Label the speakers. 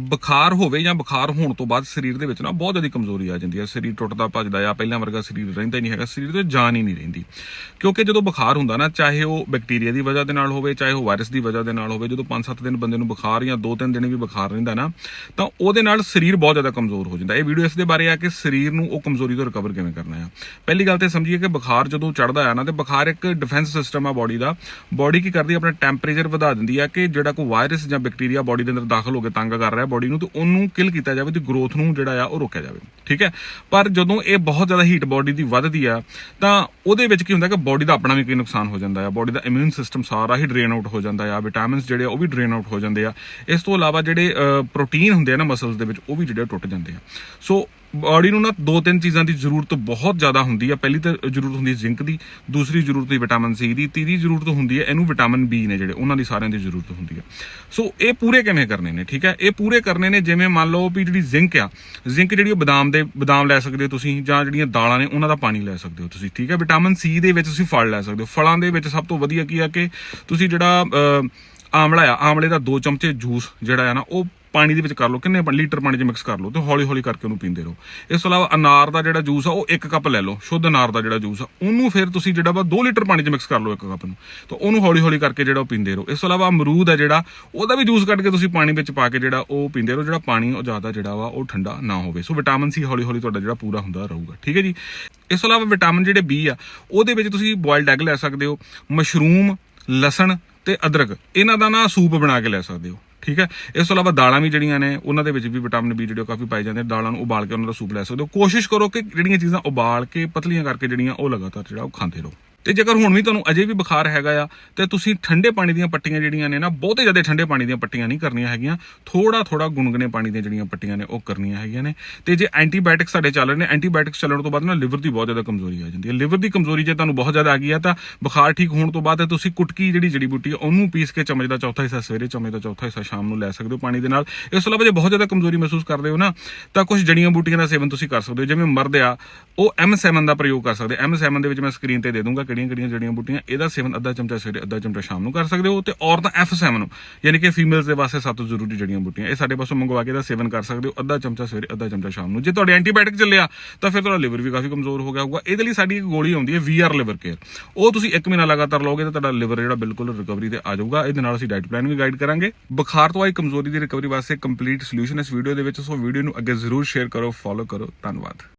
Speaker 1: ਬੁਖਾਰ ਹੋਵੇ ਜਾਂ ਬੁਖਾਰ ਹੋਣ ਤੋਂ ਬਾਅਦ ਸਰੀਰ ਦੇ ਵਿੱਚ ਨਾ ਬਹੁਤ ਜ਼ਿਆਦਾ ਕਮਜ਼ੋਰੀ ਆ ਜਾਂਦੀ ਹੈ ਸਰੀਰ ਟੁੱਟਦਾ ਭੱਜਦਾ ਆ, ਪਹਿਲਾਂ ਵਰਗਾ ਸਰੀਰ ਰਹਿੰਦਾ ਹੀ ਨਹੀਂ ਹੈਗਾ, ਸਰੀਰ ਤੇ ਜਾਨ ਹੀ ਨਹੀਂ ਰਹਿੰਦੀ। ਕਿਉਂਕਿ ਜਦੋਂ ਬੁਖਾਰ ਹੁੰਦਾ ਨਾ, ਚਾਹੇ ਉਹ ਬੈਕਟੀਰੀਆ ਦੀ ਵਜ੍ਹਾ ਦੇ ਨਾਲ ਹੋਵੇ, ਚਾਹੇ ਉਹ ਵਾਇਰਸ ਦੀ ਵਜ੍ਹਾ ਦੇ ਨਾਲ ਹੋਵੇ, ਜਦੋਂ 5-7 ਦਿਨ ਬੰਦੇ ਨੂੰ ਬੁਖਾਰ ਜਾਂ 2-3 ਦਿਨ ਵੀ ਬੁਖਾਰ ਰਹਿੰਦਾ ਨਾ, ਤਾਂ ਉਹਦੇ ਨਾਲ ਸਰੀਰ ਬਹੁਤ ਜ਼ਿਆਦਾ ਕਮਜ਼ੋਰ ਹੋ ਜਾਂਦਾ। ਇਹ ਵੀਡੀਓ ਇਸ ਦੇ ਬਾਰੇ ਆ ਕਿ ਸਰੀਰ ਨੂੰ ਉਹ ਕਮਜ਼ੋਰੀ ਤੋਂ ਰਿਕਵਰ ਕਿਵੇਂ ਕਰਨਾ ਆ। ਪਹਿਲੀ ਗੱਲ ਤੇ ਸਮਝੀਏ ਕਿ ਬੁਖਾਰ ਜਦੋਂ ਚੜਦਾ ਆ ਨਾ, ਤੇ ਬੁਖਾਰ ਇੱਕ ਡਿਫੈਂਸ ਸਿਸਟਮ ਆ ਬਾਡੀ ਦਾ। ਬਾਡੀ ਕੀ ਕਰਦੀ ਆਪਣਾ ਟੈਂਪਰੇਚਰ ਵਧਾ ਦਿੰਦੀ ਆ ਕਿ ਜਿਹੜਾ ਕੋਈ ਵਾਇਰਸ ਜਾਂ ਬੈਕਟੀਰੀਆ ਬਾਡੀ ਦੇ ਅੰਦਰ ਦਾਖਲ ਹੋ ਕੇ ਤੰਗ ਕਰ ਰਿਹਾ ਬੋਡੀ ਨੂੰ, ਤੇ ਉਹਨੂੰ ਕਿਲ ਕੀਤਾ ਜਾਵੇ, ਤੇ ਗਰੋਥ ਨੂੰ ਜਿਹੜਾ ਆ, ਉਹ ਰੋਕਿਆ ਜਾਵੇ। ਠੀਕ ਹੈ? ਪਰ ਜਦੋਂ ਇਹ ਬਹੁਤ ਜ਼ਿਆਦਾ ਹੀਟ ਬਾਡੀ ਦੀ ਵੱਧਦੀ ਆ, ਤਾਂ ਉਹਦੇ ਵਿੱਚ ਕੀ ਹੁੰਦਾ ਕਿ ਬਾਡੀ ਦਾ ਆਪਣਾ ਵੀ ਕੋਈ ਨੁਕਸਾਨ ਹੋ ਜਾਂਦਾ ਆ। ਬਾਡੀ ਦਾ ਇਮਿਊਨ ਸਿਸਟਮ ਸਾਰਾ ਹੀ ਡਰੇਨ ਆਊਟ ਹੋ ਜਾਂਦਾ ਆ। ਵਿਟਾਮਿਨਸ ਜਿਹੜੇ ਆ ਉਹ ਵੀ ਡਰੇਨ ਆਊਟ ਹੋ ਜਾਂਦੇ ਆ। ਇਸ ਤੋਂ ਇਲਾਵਾ ਜਿਹੜੇ ਪ੍ਰੋਟੀਨ ਹੁੰਦੇ ਆ ਨਾ ਮਸਲਸ ਦੇ ਵਿੱਚ, ਉਹ ਵੀ ਜਿਹੜੇ ਆ ਟੁੱਟ ਜਾਂਦੇ ਆ। ਸੋ ਬਾਡੀ ਨੂੰ ਨਾ ਦੋ ਤਿੰਨ ਚੀਜ਼ਾਂ ਦੀ ਜ਼ਰੂਰਤ ਬਹੁਤ ਜ਼ਿਆਦਾ ਹੁੰਦੀ ਆ। ਪਹਿਲੀ ਤਾਂ ਜ਼ਰੂਰਤ ਹੁੰਦੀ ਜ਼ਿੰਕ ਦੀ, ਦੂਸਰੀ ਜ਼ਰੂਰਤ ਹੈ ਵਿਟਾਮਿਨ ਸੀ ਦੀ, ਤੀਜੀ ਜ਼ਰੂਰਤ ਹੁੰਦੀ ਹੈ ਇਹਨੂੰ ਵਿਟਾਮਿਨ ਬੀ ਨੇ ਜਿਹੜੇ, ਉਹਨਾਂ ਦੀ ਸਾਰਿਆਂ ਦੀ ਜ਼ਰੂਰਤ ਹੁੰਦੀ ਹੈ ਸੋ ਇਹ ਪੂਰੇ ਕਿਵੇਂ ਕਰਨੇ ਨੇ, ਠੀਕ ਹੈ? ਇਹ ਪੂਰੇ ਕਰਨੇ ਨੇ ਜਿਵੇਂ ਮੰਨ ਲਓ ਵੀ ਜਿਹੜੀ ਜ਼ਿੰਕ ਆ ਜ਼ਿੰਕ ਜਿਹੜੀ ਉਹ ਬਦਾਮ ਦੇ ਬਦਾਮ ਲੈ ਸਕਦੇ ਹੋ ਤੁਸੀਂ ਜਾਂ ਜਿਹੜੀਆਂ ਦਾਲਾਂ ਨੇ ਉਹਨਾਂ ਦਾ ਪਾਣੀ ਲੈ ਸਕਦੇ ਹੋ ਤੁਸੀਂ, ਠੀਕ ਹੈ? ਵਿਟਾਮਿਨ ਸੀ ਦੇ ਵਿੱਚ ਤੁਸੀਂ ਫਲ ਲੈ ਸਕਦੇ ਹੋ। ਫਲਾਂ ਦੇ ਵਿੱਚ ਸਭ ਤੋਂ ਵਧੀਆ ਕੀ ਆ ਕਿ ਤੁਸੀਂ ਜਿਹੜਾ ਆਮਲਾ ਆ, ਆਮਲੇ ਦਾ 2 ਚਮਚੇ ਜੂਸ ਜਿਹੜਾ ਆ ਨਾ, ਉਹ ਪਾਣੀ ਦੇ ਵਿੱਚ ਕਰ ਲਓ, ਕਿੰਨੇ ਲੀਟਰ ਪਾਣੀ 'ਚ ਮਿਕਸ ਕਰ ਲਓ ਤੇ ਹੌਲੀ ਹੌਲੀ ਕਰਕੇ ਉਹਨੂੰ ਪੀਂਦੇ ਰਹੋ। ਇਸ ਤੋਂ ਇਲਾਵਾ ਅਨਾਰ ਦਾ ਜਿਹੜਾ ਜੂਸ ਆ, ਉਹ 1 ਕੱਪ ਲੈ ਲਓ, ਸ਼ੁੱਧ ਅਨਾਰ ਦਾ ਜਿਹੜਾ ਜੂਸ ਆ, ਉਹਨੂੰ ਫਿਰ ਤੁਸੀਂ ਜਿਹੜਾ ਵਾ 2 ਲੀਟਰ ਪਾਣੀ 'ਚ ਮਿਕਸ ਕਰ ਲਓ 1 ਕੱਪ ਨੂੰ। ਤਾਂ ਉਹਨੂੰ ਹੌਲੀ ਹੌਲੀ ਕਰਕੇ ਜਿਹੜਾ ਉਹ ਪੀਂਦੇ ਰਹੋ। ਇਸ ਤੋਂ ਇਲਾਵਾ ਅਮਰੂਦ ਆ ਜਿਹੜਾ, ਉਹਦਾ ਵੀ ਜੂਸ ਕੱਢ ਕੇ ਤੁਸੀਂ ਪਾਣੀ ਵਿੱਚ ਪਾ ਕੇ ਜਿਹੜਾ ਉਹ ਪੀਂਦੇ ਰਹੋ, ਜਿਹੜਾ ਪਾਣੀ ਉਹ ਜ਼ਿਆਦਾ ਜਿਹੜਾ ਵਾ ਉਹ ਠੰਡਾ ਨਾ ਹੋਵੇ। ਸੋ ਵਿਟਾਮਿਨ ਸੀ ਹੌਲੀ ਹੌਲੀ ਤੁਹਾਡਾ ਜਿਹੜਾ ਪੂਰਾ ਹੁੰਦਾ ਰਹੂਗਾ। ਠੀਕ ਹੈ ਜੀ? ਇਸ ਤੋਂ ਇਲਾਵਾ ਵਿਟਾਮਿਨ ਜਿਹੜੇ ਬੀ ਆ, ਉਹਦੇ ਵਿੱਚ ਤੁਸੀਂ ਬੋਇਲਡ ਐਗ ਲੈ ਸਕਦੇ ਹੋ ਮਸ਼ਰੂਮ ਲਸਣ ਤੇ ਅਦਰਕ। ਇਹਨਾਂ ਦਾ ਨਾ ਸੂਪ ਬਣਾ ਕੇ ਲੈ ਸਕਦੇ ਹੋ। ਠੀਕ ਹੈ? ਇਸ ਤੋਂ ਇਲਾਵਾ ਦਾਲਾਂ ਵੀ ਜਿਹੜੀਆਂ ਨੇ, ਉਹਨਾਂ ਦੇ ਵਿੱਚ ਵੀ ਵਿਟਾਮਿਨ ਬੀ ਜਿਹੜੇ ਉਹ ਕਾਫੀ ਪਾਏ ਜਾਂਦੇ ਨੇ। ਦਾਲਾਂ ਨੂੰ ਉਬਾਲ ਕੇ ਉਹਨਾਂ ਦਾ ਸੂਪ ਲੈ ਸਕਦੇ ਹੋ। ਕੋਸ਼ਿਸ਼ ਕਰੋ ਕਿ ਜਿਹੜੀਆਂ ਚੀਜ਼ਾਂ ਉਬਾਲ ਕੇ, ਪਤਲੀਆਂ ਕਰਕੇ ਜਿਹੜੀਆਂ, ਉਹ ਲਗਾਤਾਰ ਜਿਹੜਾ ਉਹ ਖਾਂਦੇ ਰਹੋ। ਤੇ ਜੇਕਰ ਹੁਣ ਵੀ ਤੁਹਾਨੂੰ ਅਜੇ ਵੀ ਬੁਖਾਰ ਹੈਗਾ ਆ, ਤੇ ਤੁਸੀਂ ਠੰਡੇ ਪਾਣੀ ਦੀਆਂ ਪੱਟੀਆਂ ਜਿਹੜੀਆਂ ਨੇ ਨਾ, ਬਹੁਤੇ ਜ਼ਿਆਦਾ ਠੰਡੇ ਪਾਣੀ ਦੀਆਂ ਪੱਟੀਆਂ ਨਹੀਂ ਕਰਨੀਆਂ ਹੈਗੀਆਂ। ਥੋੜਾ ਥੋੜਾ ਗੁਨਗੁਨੇ ਪਾਣੀ ਦੀਆਂ ਜਿਹੜੀਆਂ ਪੱਟੀਆਂ ਨੇ, ਉਹ ਕਰਨੀਆਂ ਹੈਗੀਆਂ ਨੇ। ਤੇ ਜੇ ਐਂਟੀਬਾਇਓਟਿਕਸ ਸਾਡੇ ਚੱਲ ਰਹੇ ਨੇ, ਐਂਟੀਬਾਇਓਟਿਕਸ ਚੱਲਣ ਤੋਂ ਬਾਅਦ ਨਾ ਲਿਵਰ ਦੀ ਬਹੁਤ ਜ਼ਿਆਦਾ ਕਮਜ਼ੋਰੀ ਆ ਜਾਂਦੀ ਹੈ। ਲਿਵਰ ਦੀ ਕਮਜ਼ੋਰੀ ਜੇ ਤੁਹਾਨੂੰ ਬਹੁਤ ਜ਼ਿਆਦਾ ਆ ਗਈ ਆ, ਤਾਂ ਬੁਖਾਰ ਠੀਕ ਹੋਣ ਤੋਂ ਬਾਅਦ ਤੁਸੀਂ ਕੁਟਕੀ ਜਿਹੜੀ ਜੜੀ ਬੂਟੀ ਆ, ਉਹਨੂੰ ਪੀਸ ਕੇ ਚਮਚ ਦਾ ਚੌਥਾ ਹਿੱਸਾ ਸਵੇਰੇ, ਚਮਚ ਦਾ ਚੌਥਾ ਹਿੱਸਾ ਸ਼ਾਮ ਨੂੰ ਲੈ ਸਕਦੇ ਹੋ ਪਾਣੀ ਦੇ ਨਾਲ। ਇਸ ਤੋਂ ਇਲਾਵਾ ਜੇ ਬਹੁਤ ਜ਼ਿਆਦਾ ਕਮਜ਼ੋਰੀ ਮਹਿਸੂਸ ਕਰਦੇ ਹੋ ਨਾ, ਤਾਂ ਕੁਝ ਜੜੀਆਂ ਬੂਟੀਆਂ ਦਾ ਸੇਵਨ ਤੁਸੀਂ ਕਰ ਸਕਦੇ ਹੋ। ਜਿਵੇਂ ਮਰਦ ਆ, ਉਹ M7 ਦਾ ਪ੍ਰਯੋਗ ਕਰ ਸਕਦੇ M7 ਦੇ ਵਿੱਚ ਮੈਂ ਸਕਰੀਨ ਤੇ ਦੇ ਦੂੰਗਾ ਕਿਹੜੀਆਂ ਕਿਹੜੀਆਂ ਜੜੀਆਂ ਬੂਟੀਆਂ, ਇਹਦਾ ਸੇਵਨ ਅੱਧਾ ਚਮਚਾ ਸਵੇਰੇ, ਅੱਧਾ ਚਮਚਾ ਸ਼ਾਮ ਨੂੰ ਕਰ ਸਕਦੇ ਹੋ ਤੇ ਔਰਤਾਂ F7 ਯਾਨੀ ਕਿ ਫੀਮੇਲਸ ਦੇ ਵਾਸਤੇ ਸਭ ਤੋਂ ਜ਼ਰੂਰੀ ਜੜੀਆਂ ਬੂਟੀਆਂ। ਇਹ ਸਾਡੇ ਪਾਸੋਂ ਮੰਗਵਾ ਕੇ ਇਹਦਾ ਸੇਵਨ ਕਰ ਸਕਦੇ ਹੋ, ਅੱਧਾ ਚਮਚਾ ਸਵੇਰੇ, ਅੱਧਾ ਚਮਚਾ ਸ਼ਾਮ ਨੂੰ। ਜੇ ਤੁਹਾਡੇ ਐਂਟੀਬਾਇਓਟਿਕ ਚੱਲਿਆ, ਤਾਂ ਫਿਰ ਤੁਹਾਡਾ ਲਿਵਰ ਵੀ ਕਾਫੀ ਕਮਜ਼ੋਰ ਹੋ ਗਿਆ ਹੋਊਗਾ। ਇਹਦੇ ਲਈ ਸਾਡੀ ਇੱਕ ਗੋਲੀ ਆਉਂਦੀ ਹੈ VR ਲਿਵਰ ਕੇਅਰ ਉਹ ਤੁਸੀਂ 1 ਮਹੀਨਾ ਲਗਾਤਾਰ ਲਓਗੇ ਤਾਂ ਤੁਹਾਡਾ ਲਿਵਰ ਜਿਹੜਾ ਬਿਲਕੁਲ ਰਿਕਵਰੀ ਤੇ ਆ ਜਾਊਗਾ। ਇਹਦੇ ਨਾਲ ਅਸੀਂ ਡਾਈਟ ਪਲਾਨ ਵੀ ਗਾਈਡ ਕਰਾਂਗੇ। ਬੁਖਾਰ ਤੋਂ ਆਈ ਕਮਜ਼ੋਰੀ ਦੀ ਰਿਕਵਰੀ ਵਾਸਤੇ ਕੰਪਲੀਟ ਸੋਲੂਸ਼ਨ ਇਸ ਵੀਡੀਓ ਦੇ ਵਿੱਚ। ਸੋ ਵੀਡੀਓ ਨੂੰ ਅੱਗੇ ਜ਼ਰੂਰ ਸ਼ੇਅਰ ਕਰੋ ਫੋਲੋ ਕਰੋ। ਧੰਨਵਾਦ।